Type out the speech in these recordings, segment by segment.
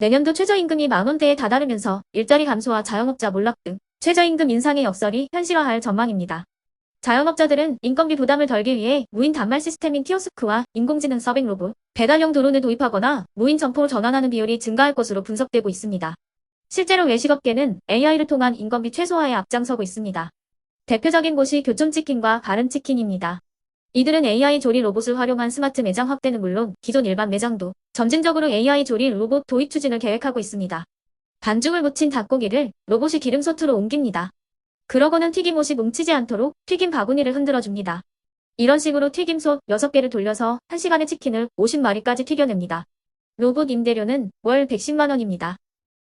내년도 최저임금이 만원대에 다다르면서 일자리 감소와 자영업자 몰락 등 최저임금 인상의 역설이 현실화할 전망입니다. 자영업자들은 인건비 부담을 덜기 위해 무인 단말 시스템인 키오스크와 인공지능 서빙 로봇, 배달용 드론을 도입하거나 무인 점포로 전환하는 비율이 증가할 것으로 분석되고 있습니다. 실제로 외식업계는 AI를 통한 인건비 최소화에 앞장서고 있습니다. 대표적인 곳이 교촌치킨과 바른치킨입니다. 이들은 AI 조리 로봇을 활용한 스마트 매장 확대는 물론 기존 일반 매장도 점진적으로 AI 조리 로봇 도입 추진을 계획하고 있습니다. 반죽을 묻힌 닭고기를 로봇이 기름솥으로 옮깁니다. 그러고는 튀김옷이 뭉치지 않도록 튀김 바구니를 흔들어줍니다. 이런 식으로 튀김솥 6개를 돌려서 1시간에 치킨을 50마리까지 튀겨냅니다. 로봇 임대료는 월 110만원입니다.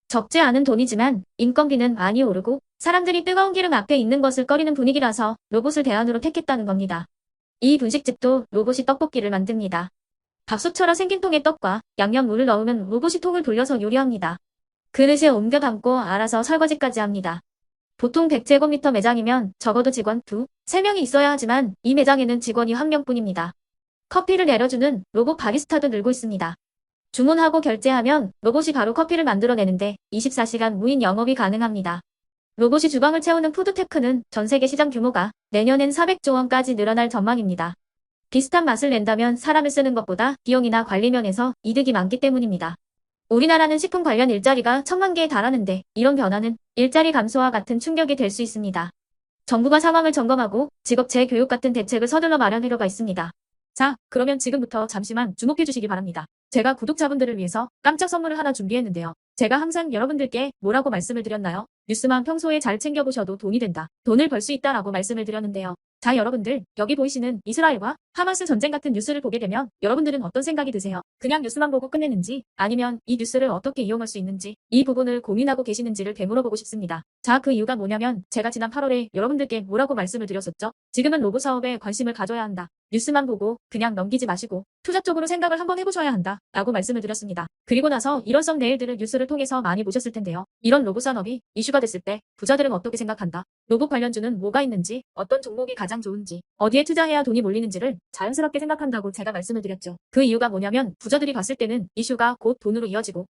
적지 않은 돈이지만 인건비는 많이 오르고 사람들이 뜨거운 기름 앞에 있는 것을 꺼리는 분위기라서 로봇을 대안으로 택했다는 겁니다. 이 분식집도 로봇이 떡볶이를 만듭니다. 밥솥처럼 생긴 통에 떡과 양념물을 넣으면 로봇이 통을 돌려서 요리합니다. 그릇에 옮겨 담고 알아서 설거지까지 합니다. 보통 100제곱미터 매장이면 적어도 직원 2, 3명이 있어야 하지만 이 매장에는 직원이 한 명뿐입니다. 커피를 내려주는 로봇 바리스타도 늘고 있습니다. 주문하고 결제하면 로봇이 바로 커피를 만들어내는데 24시간 무인 영업이 가능합니다. 로봇이 주방을 채우는 푸드테크는 전 세계 시장 규모가 내년엔 400조 원까지 늘어날 전망입니다. 비슷한 맛을 낸다면 사람을 쓰는 것보다 비용이나 관리 면에서 이득이 많기 때문입니다. 우리나라는 식품 관련 일자리가 천만 개에 달하는데 이런 변화는 일자리 감소와 같은 충격이 될 수 있습니다. 정부가 상황을 점검하고 직업 재교육 같은 대책을 서둘러 마련할 필요가 있습니다. 자, 그러면 지금부터 잠시만 주목해 주시기 바랍니다. 제가 구독자분들을 위해서 깜짝 선물을 하나 준비했는데요. 제가 항상 여러분들께 뭐라고 말씀을 드렸나요? 뉴스만 평소에 잘 챙겨보셔도 돈이 된다. 돈을 벌 수 있다라고 말씀을 드렸는데요. 자, 여러분들, 여기 보이시는 이스라엘과 하마스 전쟁 같은 뉴스를 보게 되면 여러분들은 어떤 생각이 드세요? 그냥 뉴스만 보고 끝내는지 아니면 이 뉴스를 어떻게 이용할 수 있는지 이 부분을 고민하고 계시는지를 되물어보고 싶습니다. 자, 그 이유가 뭐냐면 제가 지난 8월에 여러분들께 뭐라고 말씀을 드렸었죠? 지금은 로봇 사업에 관심을 가져야 한다. 뉴스만 보고 그냥 넘기지 마시고 투자 쪽으로 생각을 한번 해보셔야 한다. 라고 말씀을 드렸습니다. 그리고 나서 이런 썸 네일들을 뉴스를 통해서 많이 보셨을 텐데요. 이런 로봇 산업이 이슈가 됐을 때 부자들은 어떻게 생각한다? 로봇 관련주는 뭐가 있는지, 어떤 종목이 가장 좋은지, 어디에 투자해야 돈이 몰리는지를 자연스럽게 생각한다고 제가 말씀을 드렸죠. 그 이유가 뭐냐면 부자들이 봤을 때는 이슈가 곧 돈으로 이어지고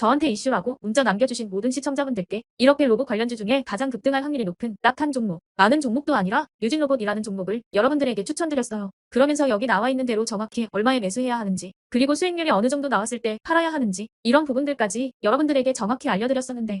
저한테 이슈라고 문자 남겨주신 모든 시청자분들께 이렇게 로봇 관련주 중에 가장 급등할 확률이 높은 딱 한 종목, 많은 종목도 아니라 유진 로봇이라는 종목을 여러분들에게 추천드렸어요. 그러면서 여기 나와 있는 대로 정확히 얼마에 매수해야 하는지, 그리고 수익률이 어느 정도 나왔을 때 팔아야 하는지, 이런 부분들까지 여러분들에게 정확히 알려드렸었는데,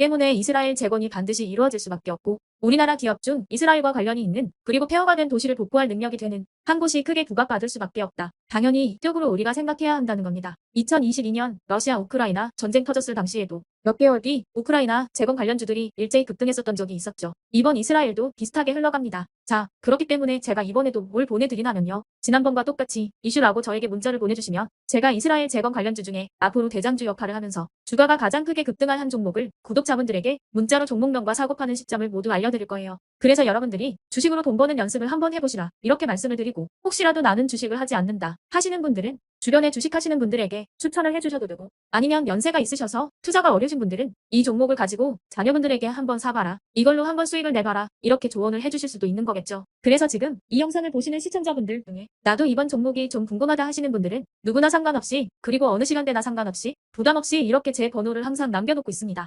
때문에 이스라엘 재건이 반드시 이루어질 수밖에 없고 우리나라 기업 중 이스라엘과 관련이 있는 그리고 폐허가 된 도시를 복구할 능력이 되는 한 곳이 크게 부각받을 수밖에 없다. 당연히 이쪽으로 우리가 생각해야 한다는 겁니다. 2022년 러시아 우크라이나 전쟁 터졌을 당시에도 몇 개월 뒤 우크라이나 재건 관련주들이 일제히 급등했었던 적이 있었죠. 이번 이스라엘도 비슷하게 흘러갑니다. 자, 그렇기 때문에 제가 이번에도 뭘 보내드리냐면요. 지난번과 똑같이 이슈라고 저에게 문자를 보내주시면 제가 이스라엘 재건 관련주 중에 앞으로 대장주 역할을 하면서 주가가 가장 크게 급등할 한 종목을 구독자분들에게 문자로 종목명과 사고 파는 시점을 모두 알려드릴 거예요. 그래서 여러분들이 주식으로 돈 버는 연습을 한번 해보시라 이렇게 말씀을 드리고 혹시라도 나는 주식을 하지 않는다 하시는 분들은 주변에 주식하시는 분들에게 추천을 해주셔도 되고 아니면 연세가 있으셔서 투자가 어려우신 분들은 이 종목을 가지고 자녀분들에게 한번 사봐라 이걸로 한번 수익을 내봐라 이렇게 조언을 해주실 수도 있는 거겠 죠. 그래서 지금 이 영상을 보시는 시청자분들 중에 나도 이번 종목이 좀 궁금하다 하시는 분들은 누구나 상관없이 그리고 어느 시간대나 상관없이 부담 없이 이렇게 제 번호를 항상 남겨놓고 있습니다.